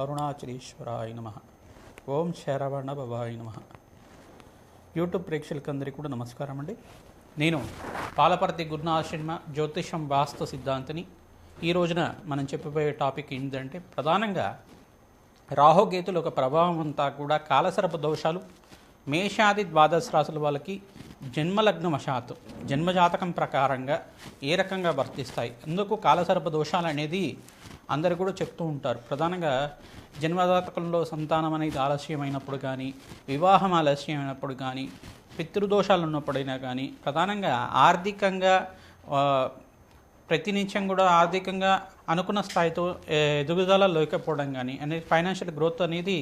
అరుణాచలేశ్వరాయ నమ. ఓం శరవణ బాబాయ నమ. యూట్యూబ్ ప్రేక్షకులందరికీ కూడా నమస్కారం అండి. నేను పాలపర్తి గురునాశ్రమ జ్యోతిషం వాస్తు సిద్ధాంతిని. ఈ రోజున మనం చెప్పబోయే టాపిక్ ఏంటంటే ప్రధానంగా రాహుకేతుల ఒక ప్రభావం అంతా కూడా కాలసర్ప దోషాలు మేషాది ద్వాదశ రాశుల వాళ్ళకి జన్మలగ్న వశాత్తు జన్మజాతకం ప్రకారంగా ఏ రకంగా వర్తిస్తాయి అందుకు కాలసర్ప దోషాలు అనేది అందరు కూడా చెప్తూ ఉంటారు. ప్రధానంగా జన్మదాతకంలో సంతానం అనేది ఆలస్యమైనప్పుడు కానీ వివాహం ఆలస్యమైనప్పుడు కానీ పితృదోషాలు ఉన్నప్పుడైనా కానీ ప్రధానంగా ఆర్థికంగా ప్రతినిత్యం కూడా ఆర్థికంగా అనుకున్న స్థాయితో ఎదుగుదల లేకపోవడం కానీ అనేది ఫైనాన్షియల్ గ్రోత్ అనేది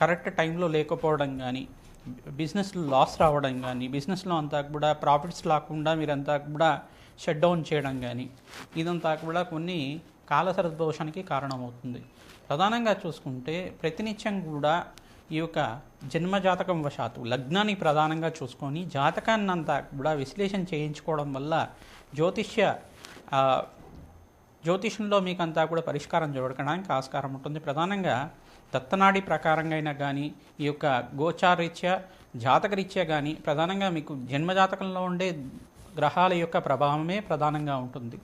కరెక్ట్ టైంలో లేకపోవడం కానీ బిజినెస్ లాస్ రావడం కానీ బిజినెస్లో అంతా కూడా ప్రాఫిట్స్ రాకుండా మీరంతా కూడా షట్ డౌన్ చేయడం కానీ ఇదంతా కూడా కొన్ని కాలసర దోషానికి కారణమవుతుంది. ప్రధానంగా చూసుకుంటే ప్రతినిత్యం కూడా ఈ యొక్క జన్మజాతకం వశాత్తు లగ్నాన్ని ప్రధానంగా చూసుకొని జాతకాన్ని అంతా కూడా విశ్లేషణ చేయించుకోవడం వల్ల జ్యోతిష్య జ్యోతిష్యంలో జ్యోతిషంలో మీకు అంతా కూడా పరిష్కారం దొరకడానికి ఆస్కారం ఉంటుంది. ప్రధానంగా దత్తనాడి ప్రకారంగా అయినా కానీ ఈ యొక్క గోచారీత్యా జాతకరీత్యా కానీ ప్రధానంగా మీకు జన్మజాతకంలో ఉండే గ్రహాల యొక్క ప్రభావమే ప్రధానంగా ఉంటుంది.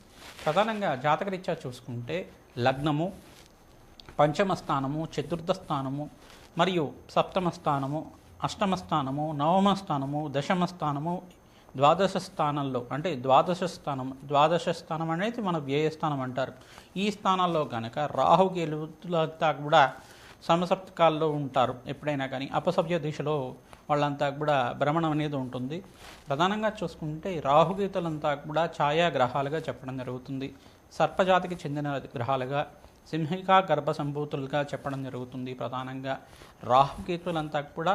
ప్రధానంగా జాతకరీత్యా చూసుకుంటే లగ్నము పంచమ స్థానము చతుర్థ స్థానము మరియు సప్తమ స్థానము అష్టమ స్థానము నవమ స్థానము దశమ స్థానము ద్వాదశ స్థానంలో అంటే ద్వాదశ స్థానం ద్వాదశ స్థానం అనేది మన వ్యయస్థానం అంటారు. ఈ స్థానాల్లో కనుక రాహుకేలులంతా కూడా సమసప్తకాల్లో ఉంటారు ఎప్పుడైనా కానీ. అపసభ్య దిశలో వాళ్ళంతా కూడా భ్రమణం అనేది ఉంటుంది. ప్రధానంగా చూసుకుంటే రాహుగీతలంతా కూడా ఛాయా గ్రహాలుగా చెప్పడం జరుగుతుంది. సర్పజాతికి చెందిన గ్రహాలుగా సింహిక గర్భ సంభూతులుగా చెప్పడం జరుగుతుంది ప్రధానంగా. రాహుకేతులంతా కూడా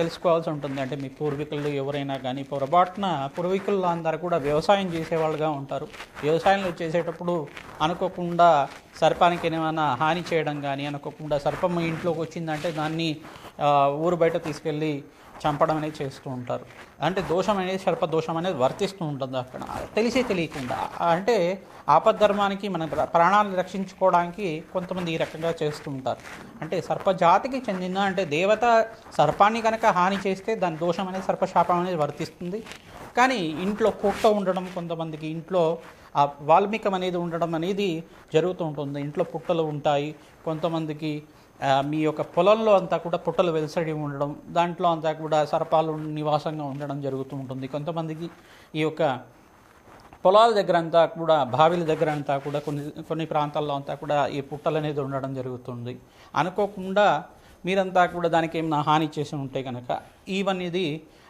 తెలుసుకోవాల్సి ఉంటుంది. అంటే మీ పూర్వీకులు ఎవరైనా కానీ పొరపాటున పూర్వీకులు అందరూ కూడా వ్యవసాయం చేసేవాళ్ళుగా ఉంటారు. వ్యవసాయంలో చేసేటప్పుడు అనుకోకుండా సర్పానికి ఏమైనా హాని చేయడం కానీ అనుకోకుండా సర్పం ఇంట్లోకి వచ్చిందంటే దాన్ని ఊరు బయట తీసుకెళ్ళి చంపడం అనేది చేస్తూ ఉంటారు. అంటే దోషం అనేది సర్ప దోషం అనేది వర్తిస్తూ ఉంటుంది అక్కడ. తెలిసే తెలియకుండా. అంటే ఆపద్ధర్మానికి మన ప్ర- ప్రాణాలను రక్షించుకోవడానికి కొంతమంది ఈ రకంగా చేస్తూ ఉంటారు. అంటే సర్పజాతికి చెందిన అంటే దేవత సర్పాన్ని కనుక హాని చేస్తే దాని దోషం అనేది సర్పశాపం అనేది వర్తిస్తుంది. కానీ ఇంట్లో కుక్క ఉండడం కొంతమందికి ఇంట్లో ఆ వాల్మీకం అనేది ఉండడం అనేది జరుగుతూ ఉంటుంది. ఇంట్లో పుట్టలు ఉంటాయి. కొంతమందికి మీ యొక్క పొలంలో అంతా కూడా పుట్టలు వెలసడి ఉండడం దాంట్లో అంతా కూడా సర్పాలు నివాసంగా ఉండడం జరుగుతూ ఉంటుంది. కొంతమందికి ఈ యొక్క పొలాల దగ్గర అంతా కూడా బావిల దగ్గర అంతా కూడా కొన్ని కొన్ని ప్రాంతాల్లో అంతా కూడా ఈ పుట్టలు అనేది ఉండడం జరుగుతుంది. అనుకోకుండా మీరంతా కూడా దానికి ఏమైనా హాని చేసి ఉంటే కనుక ఈవన్ ఇది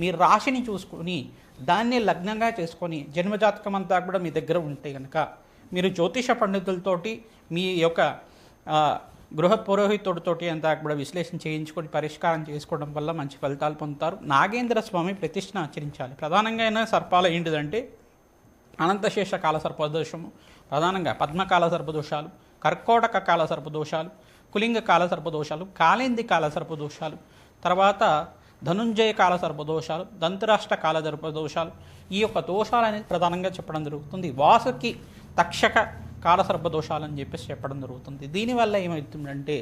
మీ రాశిని చూసుకొని దాన్ని లగ్నంగా చేసుకొని జన్మజాతకం అంతా కూడా మీ దగ్గర ఉంటే కనుక మీరు జ్యోతిష పండితులతోటి మీ యొక్క గృహ పురోహితుడితోటి అంతా కూడా విశ్లేషణ చేయించుకొని పరిష్కారం చేసుకోవడం వల్ల మంచి ఫలితాలు పొందుతారు. నాగేంద్ర స్వామి ప్రతిష్టను ఆచరించాలి. ప్రధానంగా అయినా సర్పాలు ఏంటిదంటే అనంతశేష కాల సర్పదోషము ప్రధానంగా పద్మకాల సర్పదోషాలు కర్కోటక కాల సర్పదోషాలు కులింగ కాల సర్పదోషాలు కాలేంది కాల సర్పదోషాలు తర్వాత ధనుంజయ కాల సర్పదోషాలు దంతరాష్ట్ర కాల సర్పదోషాలు ఈ యొక్క దోషాలు అనేది ప్రధానంగా చెప్పడం జరుగుతుంది. వాసుకి తక్షక కాల సర్పదోషాలు అని చెప్పేసి చెప్పడం జరుగుతుంది. దీనివల్ల ఏమవుతుందంటే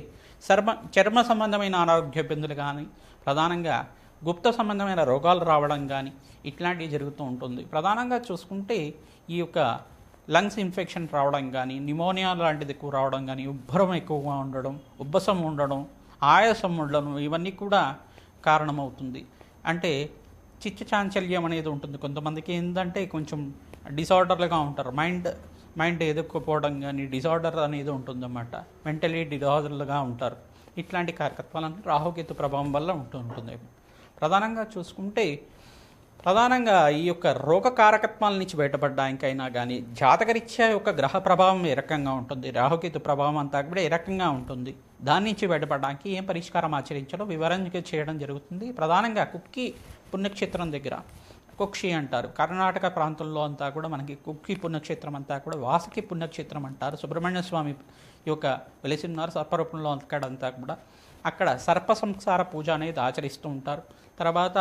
చర్మ చర్మ సంబంధమైన అనారోగ్య ఇబ్బందులు కానీ ప్రధానంగా గుప్త సంబంధమైన రోగాలు రావడం కానీ ఇట్లాంటివి జరుగుతూ ఉంటుంది. ప్రధానంగా చూసుకుంటే ఈ యొక్క లంగ్స్ ఇన్ఫెక్షన్ రావడం కానీ నిమోనియా లాంటిది ఎక్కువ రావడం కానీ ఉబ్బరం ఎక్కువగా ఉండడం ఉబ్బసం ఉండడం ఆయాసం ఉండడం ఇవన్నీ కూడా కారణమవుతుంది. అంటే చిచ్చు చాంచల్యం అనేది ఉంటుంది. కొంతమందికి ఏంటంటే కొంచెం డిసార్డర్లుగా ఉంటారు. మైండ్ మైండ్ ఎదుర్కోపోవడం కానీ డిసార్డర్ అనేది ఉంటుందన్నమాట. మెంటలీ డిజార్డర్లుగా ఉంటారు. ఇట్లాంటి కార్యకత్వాలన్నీ రాహుకేతు ప్రభావం వల్ల ఉంటూ ఉంటుంది ప్రధానంగా చూసుకుంటే ప్రధానంగా ఈ యొక్క రోగ కారకత్వాల నుంచి బయటపడడానికైనా కానీ జాతకరీత్యా యొక్క గ్రహ ప్రభావం ఏ రకంగా ఉంటుంది? రాహుకేతు ప్రభావం అంతా కూడా ఏ రకంగా ఉంటుంది? దాని నుంచి బయటపడడానికి ఏం పరిష్కారం ఆచరించాలో వివరంగా చేయడం జరుగుతుంది. ప్రధానంగా కుక్కి పుణ్యక్షేత్రం దగ్గర కుక్షి అంటారు. కర్ణాటక ప్రాంతంలో అంతా కూడా మనకి కుక్కి పుణ్యక్షేత్రం అంతా కూడా వాసుకి పుణ్యక్షేత్రం అంటారు. సుబ్రహ్మణ్య స్వామి యొక్క వెలిసిన్నారు. సర్పరూపంలో అక్కడంతా కూడా అక్కడ సర్ప సంసార పూజ అనేది ఆచరిస్తూ ఉంటారు. తర్వాత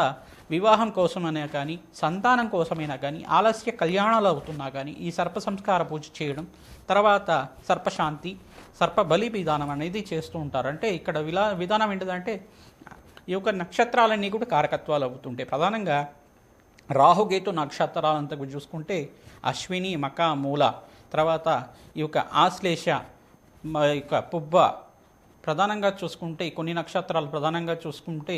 వివాహం కోసమైనా కానీ సంతానం కోసమైనా కానీ ఆలస్య కళ్యాణాలు అవుతున్నా కానీ ఈ సర్ప సంస్కార పూజ చేయడం తర్వాత సర్పశాంతి సర్ప బలి విధానం అనేది చేస్తూ ఉంటారు. అంటే ఇక్కడ విలా విధానం ఏంటిదంటే ఈ యొక్క నక్షత్రాలన్నీ కూడా కారకత్వాలు అవుతుంటాయి ప్రధానంగా రాహుగేతు నక్షత్రాలంతా కూడా చూసుకుంటే అశ్విని మక మూల తర్వాత ఈ యొక్క ఆశ్లేష మ యొక్క పుబ్బ ప్రధానంగా చూసుకుంటే కొన్ని నక్షత్రాలు ప్రధానంగా చూసుకుంటే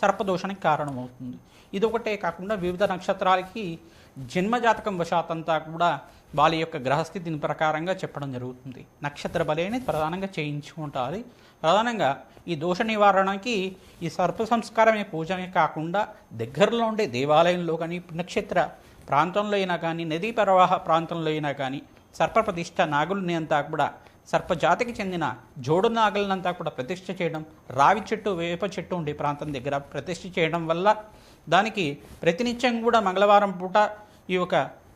సర్పదోషానికి కారణమవుతుంది. ఇది ఒకటే కాకుండా వివిధ నక్షత్రాలకి జన్మజాతకం వశాతంతా కూడా వాళ్ళ యొక్క గ్రహస్థితిని ప్రకారంగా చెప్పడం జరుగుతుంది. నక్షత్ర బలేని ప్రధానంగా చేయించుకుంటారు. ప్రధానంగా ఈ దోష నివారణకి ఈ సర్ప సంస్కారమే పూజనే కాకుండా దగ్గరలో ఉండే దేవాలయంలో కానీ నక్షత్ర ప్రాంతంలో అయినా కానీ నదీ ప్రవాహ ప్రాంతంలో అయినా కానీ సర్ప ప్రతిష్ట అంతా కూడా సర్పజాతికి చెందిన జోడు నాగలనంతా కూడా ప్రతిష్ఠ చేయడం రావి చెట్టు వేప చెట్టు ఉండే ప్రాంతం దగ్గర ప్రతిష్ఠ చేయడం వల్ల దానికి ప్రతినిత్యం కూడా మంగళవారం పూట ఈ యొక్క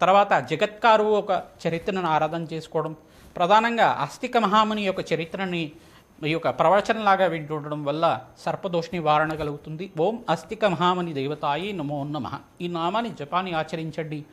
తర్వాత జగత్కారు ఒక చరిత్రను ఆరాధన చేసుకోవడం ప్రధానంగా ఆస్తిక మహాముని యొక్క చరిత్రని ఈ యొక్క ప్రవచనలాగా వింటుండడం వల్ల సర్పదోష నివారణ కలుగుతుంది. ఓం అస్థిక మహామని దేవతాయి నమో నమ. ఈ నామాన్ని జపాన్ని ఆచరించండి.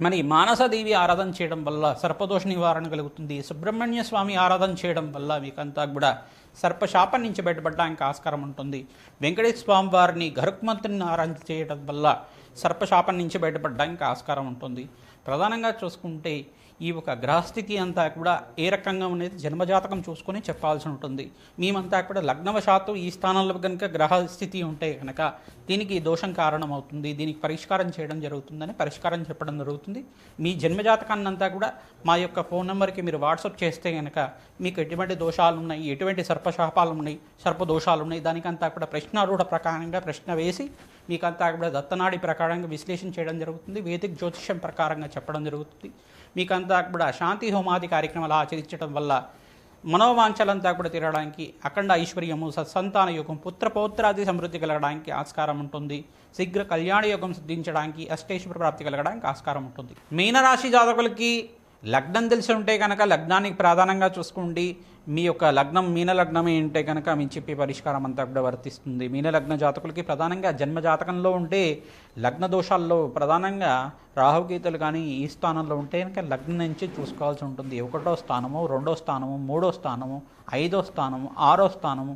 మరి మానసదేవి ఆరాధన చేయడం వల్ల సర్పదోష నివారణ కలుగుతుంది. సుబ్రహ్మణ్య స్వామి ఆరాధన చేయడం వల్ల మీకంతా కూడా సర్పశాపం నుంచి బయటపడడానికి ఆస్కారం ఉంటుంది. వెంకటేశ్వర స్వామి వారిని గరుక్మంతుని ఆరాధన చేయడం వల్ల సర్పశాపం నుంచి బయటపడడానికి ఆస్కారం ఉంటుంది. ప్రధానంగా చూసుకుంటే ఈ ఒక గ్రహస్థితి అంతా కూడా ఏ రకంగా ఉన్నది జన్మజాతకం చూసుకొని చెప్పాల్సి ఉంటుంది. మేమంతా కూడా లగ్నవశాత్తు ఈ స్థానంలో కనుక గ్రహస్థితి ఉంటే కనుక దీనికి దోషం కారణమవుతుంది. దీనికి పరిష్కారం చేయడం జరుగుతుందని పరిష్కారం చెప్పడం జరుగుతుంది. మీ జన్మజాతకాన్ని అంతా కూడా మా యొక్క ఫోన్ నెంబర్కి మీరు వాట్సాప్ చేస్తే కనుక మీకు ఎటువంటి దోషాలు ఉన్నాయి ఎటువంటి సర్పశాపాలు ఉన్నాయి సర్ప దోషాలు ఉన్నాయి దానికంతా కూడా ప్రశ్నారూఢ ప్రకారంగా ప్రశ్న వేసి మీకంతా కూడా దత్తనాడి ప్రకారంగా విశ్లేషణ చేయడం జరుగుతుంది. వేదిక జ్యోతిష్యం ప్రకారంగా చెప్పడం జరుగుతుంది. మీకంతా కూడా శాంతి హోమాది కార్యక్రమాలు ఆచరించడం వల్ల మనోవాంఛలంతా కూడా తీరడానికి అఖండ ఐశ్వర్యము సత్సంతాన యోగం పుత్ర పౌత్రాది సమృద్ధి కలగడానికి ఆస్కారం ఉంటుంది. శీఘ్ర కళ్యాణ యోగం సిద్ధించడానికి అష్టేశ్వర ప్రాప్తి కలగడానికి ఆస్కారం ఉంటుంది. మీనరాశి జాతకులకి లగ్నం తెలిసి ఉంటే కనుక లగ్నానికి ప్రధానంగా చూసుకోండి. మీ యొక్క లగ్నం మీన లగ్నమే ఉంటే కనుక మీ చెప్పే పరిష్కారం అంతా కూడా వర్తిస్తుంది. మీన లగ్న జాతకులకి ప్రధానంగా జన్మ జాతకంలో ఉంటే లగ్న దోషాల్లో ప్రధానంగా రాహుగీతలు కానీ ఈ స్థానంలో ఉంటే కనుక లగ్నం నుంచి చూసుకోవాల్సి ఉంటుంది. ఒకటో స్థానము రెండో స్థానము మూడో స్థానము ఐదో స్థానము ఆరో స్థానము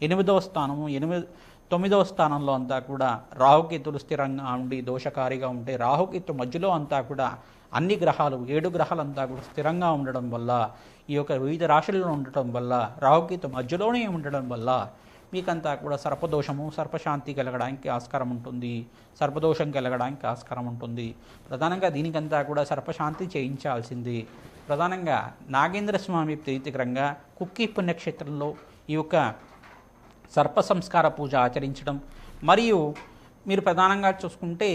ఎనిమిదో స్థానము ఎనిమిది తొమ్మిదవ స్థానంలో అంతా కూడా రాహుకేతులు స్థిరంగా ఉండి దోషకారిగా ఉంటే రాహుకేతు మధ్యలో అంతా కూడా అన్ని గ్రహాలు ఏడు గ్రహాలంతా కూడా స్థిరంగా ఉండడం వల్ల ఈ యొక్క వివిధ రాశుల్లో ఉండటం వల్ల రాహుకేతు మధ్యలోనే ఉండడం వల్ల మీకంతా కూడా సర్పదోషము సర్పశాంతి కలగడానికి ఆస్కారం ఉంటుంది. సర్పదోషం కలగడానికి ఆస్కారం ఉంటుంది. ప్రధానంగా దీనికంతా కూడా సర్పశాంతి చేయించాల్సింది. ప్రధానంగా నాగేంద్ర స్వామి ప్రీతికరంగా కుక్కి పుణ్యక్షేత్రంలో ఈ యొక్క సర్ప సంస్కార పూజ ఆచరించడం మరియు మీరు ప్రధానంగా చూసుకుంటే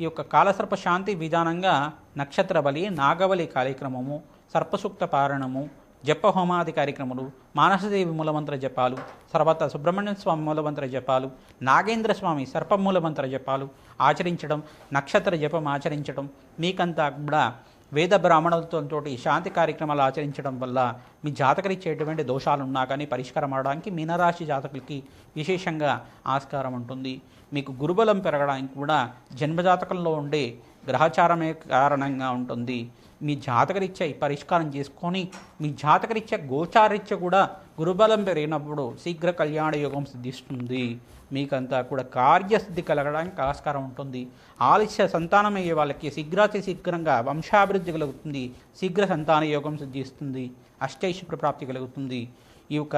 ఈ యొక్క కాలసర్ప శాంతి విధానంగా నక్షత్ర బలి నాగబలి కార్యక్రమము సర్పసూక్త పారణము జప హోమాది కార్యక్రమాలు మానసదేవి మూలమంత్ర జపాలు తర్వాత సుబ్రహ్మణ్య స్వామి మూలమంత్ర జపాలు నాగేంద్ర స్వామి సర్ప మూలమంత్ర జపాలు ఆచరించడం నక్షత్ర జపం ఆచరించడం మీకంతా కూడా వేద బ్రాహ్మణులతో శాంతి కార్యక్రమాలు ఆచరించడం వల్ల మీ జాతకరిచ్చేటువంటి దోషాలు ఉన్నా కానీ పరిష్కారం అవడానికి మీనరాశి జాతకులకి విశేషంగా ఆస్కారం ఉంటుంది. మీకు గురుబలం పెరగడానికి కూడా జన్మజాతకంలో ఉండే గ్రహచారమే కారణంగా ఉంటుంది. మీ జాతకరీత్యా ఈ పరిష్కారం చేసుకొని మీ జాతకరీత్యా గోచారీత్య కూడా గురుబలం పెరిగినప్పుడు శీఘ్ర కళ్యాణ యోగం సిద్ధిస్తుంది. మీకంతా కూడా కార్యసిద్ధి కలగడానికి ఆస్కారం ఉంటుంది. ఆలస్య సంతానం అయ్యే వాళ్ళకి శీఘ్రాతి శీఘ్రంగా వంశాభివృద్ధి కలుగుతుంది. శీఘ్ర సంతాన యోగం సిద్ధిస్తుంది. అష్టైశ్వర ప్రాప్తి కలుగుతుంది. ఈ యొక్క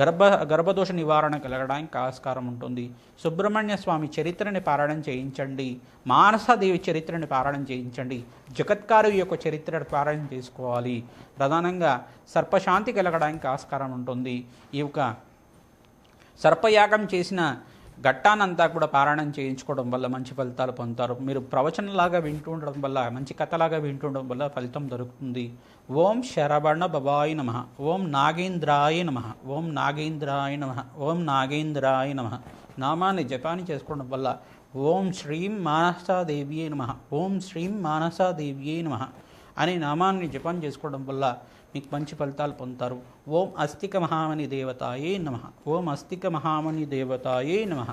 గర్భ గర్భదోష నివారణ కలగడానికి ఆస్కారం ఉంటుంది. సుబ్రహ్మణ్య స్వామి చరిత్రని పారాయణం చేయించండి. మానసదేవి చరిత్రని పారాయణం చేయించండి. జగత్కారు యొక్క చరిత్ర పారాయణం చేసుకోవాలి. ప్రధానంగా సర్పశాంతి కలగడానికి ఆస్కారం ఉంటుంది. ఈ యొక్క సర్పయాగం చేసిన ఘట్టానంతా కూడా పారాయణం చేయించుకోవడం వల్ల మంచి ఫలితాలు పొందుతారు. మీరు ప్రవచనలాగా వింటూ ఉండడం వల్ల మంచి కథలాగా వింటూ ఉండడం వల్ల ఫలితం దొరుకుతుంది. ఓం శరవణ బబాయ నమ. ఓం నాగేంద్రాయ నమ. ఓం నాగేంద్రాయ నమ. ఓం నాగేంద్రాయ నమ. నామాన్ని జపాన్ని చేసుకోవడం వల్ల ఓం శ్రీం మానసాదేవియే నమ. ఓం శ్రీం మానసాదేవియే నమ అనే నామాన్ని జపం చేసుకోవడం వల్ల మీకు మంచి ఫలితాలు పొందుతారు. ఓం అస్తిక మహామణి దేవతాయే నమ. ఓం అస్తిక మహామణి దేవతాయే నమ.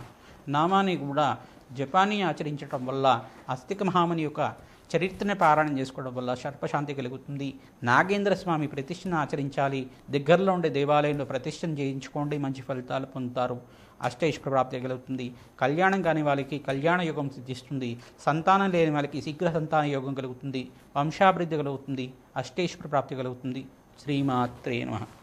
నామాన్ని కూడా జపాన్ని ఆచరించడం వల్ల అస్తిక మహామణి యొక్క చరిత్రని పారాయణం చేసుకోవడం వల్ల సర్పశాంతి కలుగుతుంది. నాగేంద్ర స్వామి ప్రతిష్టను ఆచరించాలి. దగ్గరలో ఉండే దేవాలయంలో ప్రతిష్టను చేయించుకోండి. మంచి ఫలితాలు పొందుతారు. అష్టైశ్వర ప్రాప్తి కలుగుతుంది. కళ్యాణం కాని వాళ్ళకి కళ్యాణ యోగం సిద్ధిస్తుంది. సంతానం లేని వాళ్ళకి శీఘ్ర సంతాన యోగం కలుగుతుంది. వంశాభివృద్ధి కలుగుతుంది. అష్టేశ్వర ప్రాప్తి కలుగుతుంది. శ్రీమాత్రే నమః.